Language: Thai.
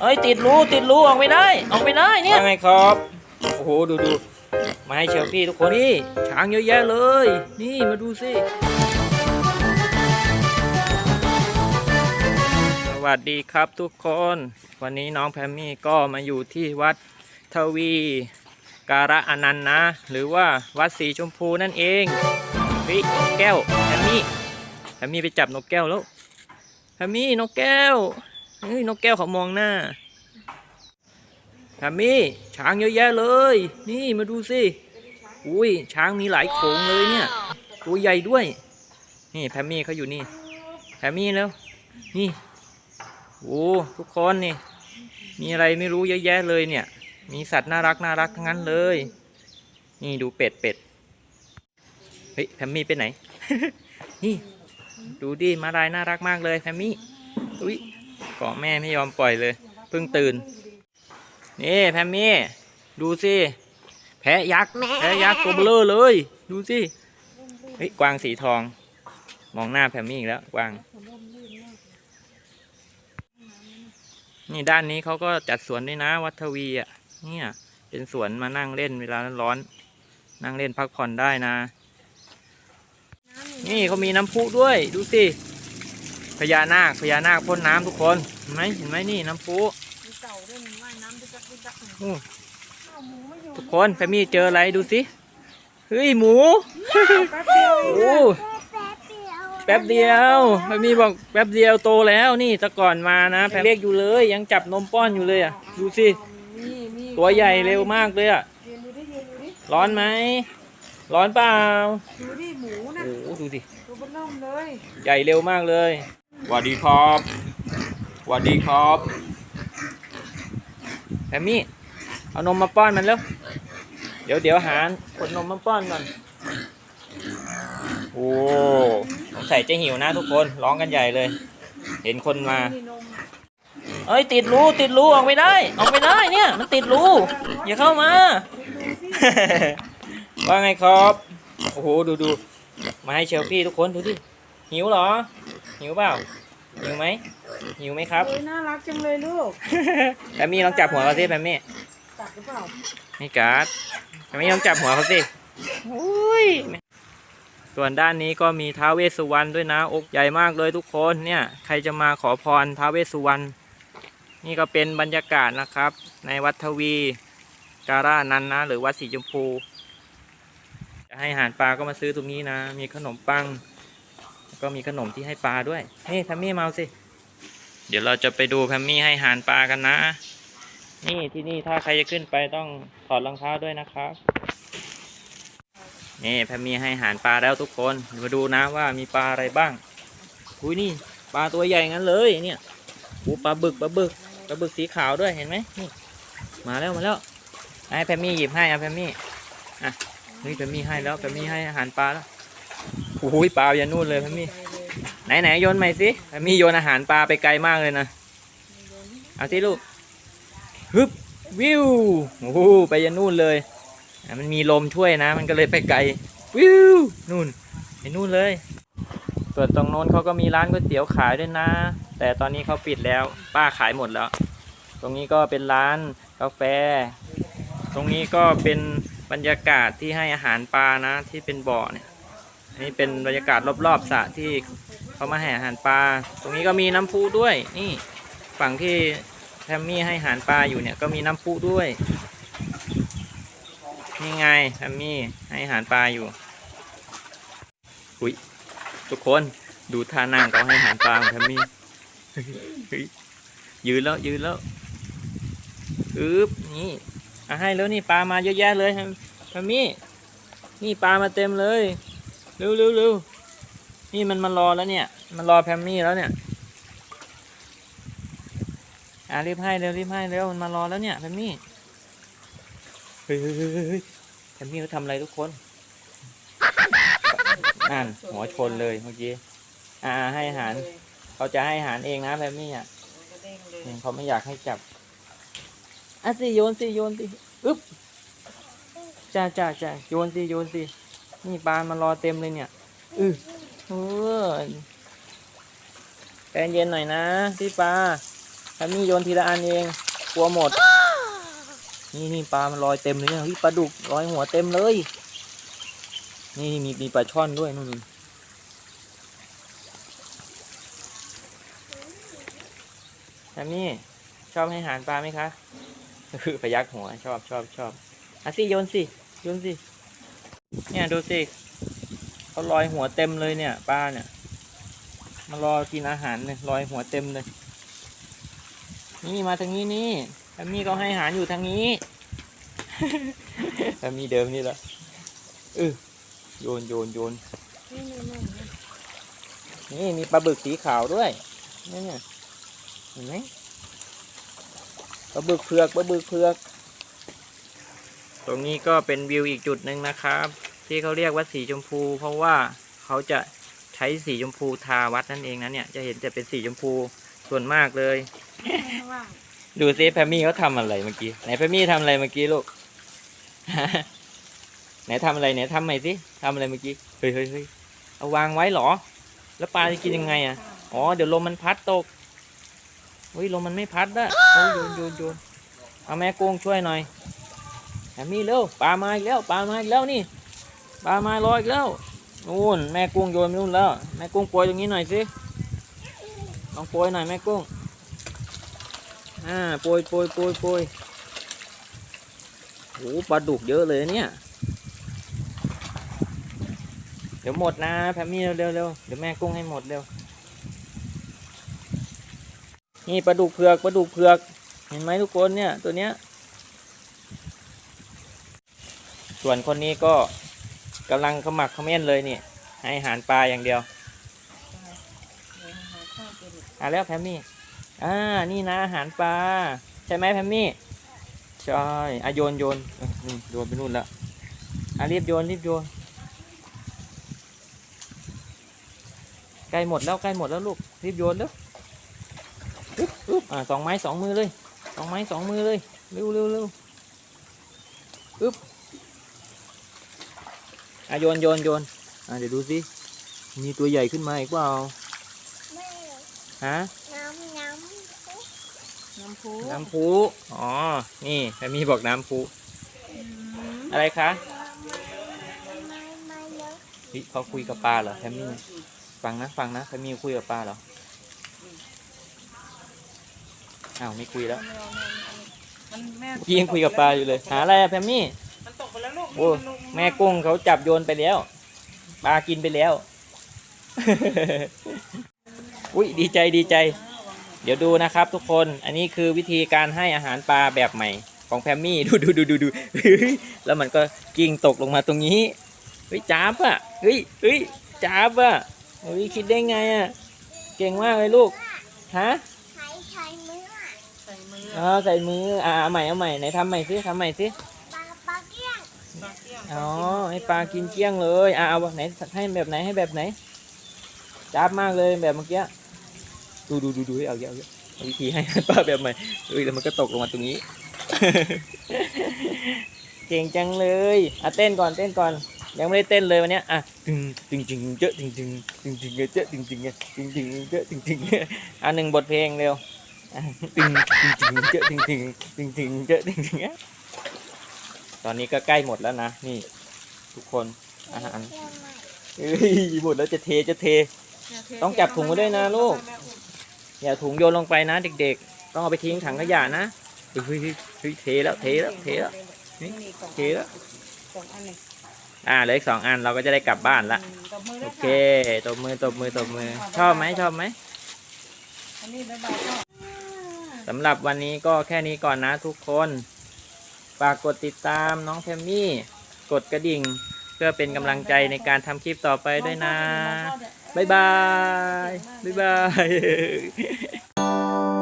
เอ้ยติดรูติดรูออกไม่ได้ ออกไม่ได้เนี่ยไงครับ โอ้โหดูดูมาให้เชลฟี่ทุกคนนี่ช้างเยอะแยะเลย นี่มาดูสิสวัสดีครับทุกคน วันนี้น้องแพมมี่ก็มาอยู่ที่วัดทวีการะอนันต์นะ หรือว่าวัดสีชมพูนั่นเองเฮ้ยนกแก้วแพมมี่แพมมี่ไปจับนกแก้วแล้วแพมมี่นกแก้ว เฮ้ยนกแก้วเขามองหน้าแพมมี่ช้างเยอะแยะเลย นี่มาดูสิอุ้ยช้างมีหลายโขงเลยเนี่ย ตัวใหญ่ด้วย นี่แพมมี่เขาอยู่นี่แพมมี่แล้ว นี่โอ้ทุกคนนี่ มีอะไรไม่รู้เยอะแยะเลยเนี่ย มีสัตว์น่ารักน่ารักทั้งนั้นเลย นี่ดูเป็ดเป็ดเฮ้ยแพมมี่ไปไหน นี่ ดูดิมาลายน่ารักมากเลยแพมมี่อุ้ย เกาะแม่ไม่ยอมปล่อยเลยเพิ่งตื่น นี่แพมมี่ดูสิแพะยักษ์แพะยักษ์ตัวเบลอเลย ดูสิเฮ้ยกวางสีทอง มองหน้าแพมมี่อีกแล้วกวาง นี่ด้านนี้เขาก็จัดสวนด้วยนะ วัทวีอะเนี่ยเป็นสวนมานั่งเล่นเวลาร้อนๆนั่งเล่นพักผ่อนได้นะ นี่เขามีน้ำพุด้วย ดูสิ พญานาคพญานาคพ่นน้ำทุกคนเห็นไหมเห็นไหมนี่น้ำพุมีเต่าด้วยมันว่ายน้ำด้วยจักด้วยจักอู้เอาหมูไม่อยู่ทุกคนแฟมี่เจออะไรดูสิเฮ้ยหมูแป๊บเดียวเองโอ้แป๊บเดียวแฟมี่บอกแป๊บเดียวโตแล้วนี่แต่ก่อนมานะแพมเล็กอยู่เลย ยังจับนมป้อนอยู่เลยอะดูสินี่นี่ตัวใหญ่เร็วมากเลยอะยืนดูดิยืนดูดิร้อนไหมร้อนเปล่าดูดิหมูนะโอ้โหดูสิตัวเบนล่มเลย ใหญ่เร็วมากเลยส วัสดีครับสวัสดีครับแพมมี่เอานมมาป้อนมันแล้ว เดี๋ยวเดี๋ยวหากดนมมาป้อนก่อนโอ้สงสัยจะหิวนะทุกคนร้องกันใหญ่เลย เห็นคนมา เอ้ยติดรูติดรูออกไม่ได้ ออกไม่ได้เนี่ย มันติดรูอย่าเข้ามา ว่าไงครับ โอ้โหดูดูมาให้เชลฟี่ทุกคนดูดิ หิวเหรอ หิวเปล่า หิวไหม หิวไหมครับ โอ้ยน่ารักจังเลยลูกแพมมี่ลองจับหัวเขาสิแพมมี่ตัดหรือเปล่านี่การ์ดแพมมี่ลองจับหัวเขาสิโอ้ยส่วนด้านนี้ก็มีท้าวเวสสุวรรณด้วยนะ อกใหญ่มากเลยทุกคนเนี่ย ใครจะมาขอพรท้าวเวสสุวรรณนี่ก็เป็นบรรยากาศนะครับ ในวัดทวีการานันนะ หรือวัดสีชมพูจะให้อาหารปลาก็มาซื้อตรงนี้นะ มีขนมปังแล้ว ก็มีขนมที่ให้ปลาด้วยนี่แพมมี่เอาสิ เดี๋ยวเราจะไปดูแพมมี่ให้หารปลากันนะ นี่ที่นี่ถ้าใครจะขึ้นไปต้องถอดรองเท้าด้วยนะครับ นี่แพมมี่ให้หารปลาแล้วทุกคนมาดูนะว่ามีปลาอะไรบ้างอุ้ยนี่ปลาตัวใหญ่งั้นเลยเนี่ยปลาบึกปลาบึกปลาบึกสีขาวด้วยเห็นไหมนี่ มาแล้วมาแล้วให้แพมมี่หยิบให้เอาแพมมี่อะนี่แพมมี่ให้แล้วแพมมี่ให้อาหารปลาแล้ว โอ้ยปลาอย่านู่นเลยแพมมี่ไหนไหนโยนใหม่สิแพมมี่โยนอาหารปลาไปไกลมากเลยนะเอาที่ลูกฮึบวิวโอ้โหไปยันนู่นเลยมันมีลมช่วยนะ มันก็เลยไปไกลวิวนู่นไปนู่นเลย ส่วนตรงโน้นเขาก็มีร้านก๋วยเตี๋ยวขายด้วยนะ แต่ตอนนี้เขาปิดแล้ว ป้าขายหมดแล้ว ตรงนี้ก็เป็นร้านกาแฟ ตรงนี้ก็เป็นบรรยากาศที่ให้อาหารปลานะที่เป็นบ่อเนี่ย นนี้เป็นบรรยากาศรอบๆสระที่เขามาให้อาหารปลา ตรงนี้ก็มีน้ำพุด้วย นี่ฝั่งที่แทมมี่ให้อาหารปลาอยู่เนี่ยก็มีน้ำพุด้วย นี่ไงแทมมี่ให้อาหารปลาอยู่ อุ้ยทุกคนดูท่านั่งเขาให้อาหารปลาแทมมี่ยืนแล้วยืนแล้วอึ๊บนี่อาให้แล้วนี่ปลามาเยอะแยะเลยแทมมี่นี่ปลามาเต็มเลย ร็วเร็วเร็วนี่มันมารอแล้วเนี่ย มันรอแพมมี่แล้วเนี่ย อะรีบให้เร็วรีบให้เร็วมันมารอแล้วเนี่ยแพมมี่ เฮ้ยเฮ้ยเฮ้ยเฮ้ยแพมมี่เขาทำอะไรทุกคนนั่นหัวชนเลยเมื่อกี้ อ่าให้อาหารเขาจะให้อาหารเองนะแพมมี่อะกระเด้งเลยเนี่ยเขาไม่อยากให้จับอะสิโยนสิโยนสิอึ๊บจ้าจ้าจ้าโยนสิโยนสิ นี่ปลามารอเต็มเลยเนี่ยอือเออใจเย็นหน่อยนะพี่ปลาแพมมี่โยนทีละอันเองกลัวหมด นี่นี่ปลามันลอยเต็มเลยเนี่ยเฮ้ยปลาดุกลอยหัวเต็มเลย นี่นี่มีมีปลาช่อนด้วยนู่นนแซมมี่ชอบให้อาหารปลาไหมคะ คือพยักหัวชอบชอบชอบอะสิโยนสิโยนสิ เนี่ยดูสิเขาลอยหัวเต็มเลยเนี่ยปลาเนี่ยมารอกินอาหารเนี่ยลอยหัวเต็มเลย นี่มาทางนี้นี่แอมมี่ก็ให้อาหารอยู่ทางนี้แอมมี่เดิมนี่แหละเออโยนโยนโยนนี่มีปลาบึกสีขาวด้วยนี่เนี่ยเห็นไหมปลาบึกเผือกปลาบึกเผือก ตรงนี้ก็เป็นวิวอีกจุดหนึ่งนะครับ ที่เขาเรียกว่าสีชมพู เพราะว่าเขาจะใช้สีชมพูทาวัดนั่นเองนะเนี่ยจะเห็นจะเป็นสีชมพูส่วนมากเลยข้างล่างดูซิแพมมี่เขาทำอะไรเมื่อกี้ไหนแพมมี่ทำอะไรเมื่อกี้ลูกไหนทำอะไรไหนทำใหม่สิทำอะไรเมื่อกี้เฮ้ยเฮ้ยเฮ้ยเอาวางไว้เหรอ แล้วปลาจะกินยังไงอะอ๋อเดี๋ยวลมมันพัดตกเฮ้ยลมมันไม่พัดอะโอ้ยโยนโยนโยนเอาแม่กุ้งช่วยหน่อยแพมมี่เร็วปลามาอีกแล้วปลามาอีกแล้วนี่ ปลาไมารออีกแล้วนู่นแม่กุ้งโยนไปนู่นแล้ว แม่กุ้งโปรยตรงนี้หน่อยสิลองโปรยหน่อยแม่กุ้งอ่าโปรยโปรยโปรยโปรยโอ้ปลาดุกเยอะเลยเนี่ย เดี๋ยวหมดนะแพมมี่เร็วเร็วเร็วเดี๋ยวแม่กุ้งให้หมดเร็วนี่ปลาดุกเผือกปลาดุกเผือก เห็นไหมทุกคนเนี่ยตัวเนี้ยส่วนคนนี้ก็ กำลังขมักเขม้นเลยนี่ ให้อาหารปลาอย่างเดียวหาแล้วแพมมี่ อ่า นี่นะอาหารปลา ใช่ไหมแพมมี่ ใช่อะโยนโยนนี่โยนไปนู่นแล้วอะรีบโยนรีบโยน ใกล้หมดแล้วใกล้หมดแล้วลูก รีบโยนแล้วอึ๊บอึ๊บอ่าสองไม้สองมือเลย สองไม้สองมือเลย เร็วเร็วเร็วอึ๊บ อะโยนโยนโยนอะเดี๋ยวดูสิมีตัวใหญ่ขึ้นมาอีกเปล่าฮะน้ำพุน้ำพุอ๋อนี่แม่มีบอกน้ำพุอะไรคะเฮ้ยเขาคุยกับปลาเหรอแพมมี่ฟังนะฟังนะแพมมี่คุยกับปลาเหรออ้าวไม่คุยแล้วมันแม่เมื่อกี้ยังคุยกับปลาอยู่เลยหาอะไรอะแพมมี่ โอ้แม่กุ้งเขาจับโยนไปแล้วปลากินไปแล้ว อุ้ยดีใจดีใจ เดี๋ยวดูนะครับทุกคนอันนี้คือวิธีการให้อาหารปลาแบบใหม่ ของแพมมี่ดูดูดูดูดูเฮ้ยแล้วมันก็กิ้งตกลงมาตรงนี้เฮ้ยจ้าบอะเฮ้ยเฮ้ยจ้าบอะเฮ้ยคิดได้ไงอะเก่งมากเลยลูกฮะใส่มืออ๋อใส่มืออ่าเอาใหม่เอาใหม่ไหนทำใหม่สิทำใหม่สิ อ๋อให้ปลากินเกี้ยงเลยอะเอาไหนให้แบบไหนให้แบบไหนจ้าบมากเลยแบบเมื่อกี้ดูดูดูดูให้เอาเยอะเอาเยอะวิธีให้ปลาแบบใหม่เอ้ยแล้วมันก็ตกลงมาตรงนี้ เก่งจังเลยอะเต้นก่อนเต้นก่อน ยังไม่ได้เต้นเลยวันนี้อะตึงตึงตึงเจอะตึงตึงตึงตึงเจอะตึงตึงตึงตึงเจอะตึงตึงอะหนึ่งบทเพลงเร็วตึงตึงตึงเจอะตึงตึงตึงตึงเจอะตึงตึงอะ ตอนนี้ก็ใกล้หมดแล้วนะ นี่ ทุกคนอาหารเอ้ยหมดแล้วจะเทจะเท ต้องจับถุงไว้ด้วยนะลูก อย่าถุงโยนลงไปนะเด็กๆ ต้องเอาไปทิ้งถังขยะนะเฮ้ยเฮ้ยเฮ้ยเฮ้ยเทแล้วเทแล้วเทแล้วนี่สองเทแล้วสองอันเลยอ่าเหลืออีกสองอันเราก็จะได้กลับบ้านละตบมือโอด้วยเคค่ะตบมือตบมือตบมือ ชอบไหมชอบไหมอันนี้บ๊ายบายก็สำหรับวันนี้ก็แค่นี้ก่อนนะทุกคน ฝากกดติดตามน้องแพมมี่ กดกระดิ่ง เพื่อเป็นกำลังใจในการทำคลิปต่อไปด้วยนะ บ๊ายบาย บ๊ายบาย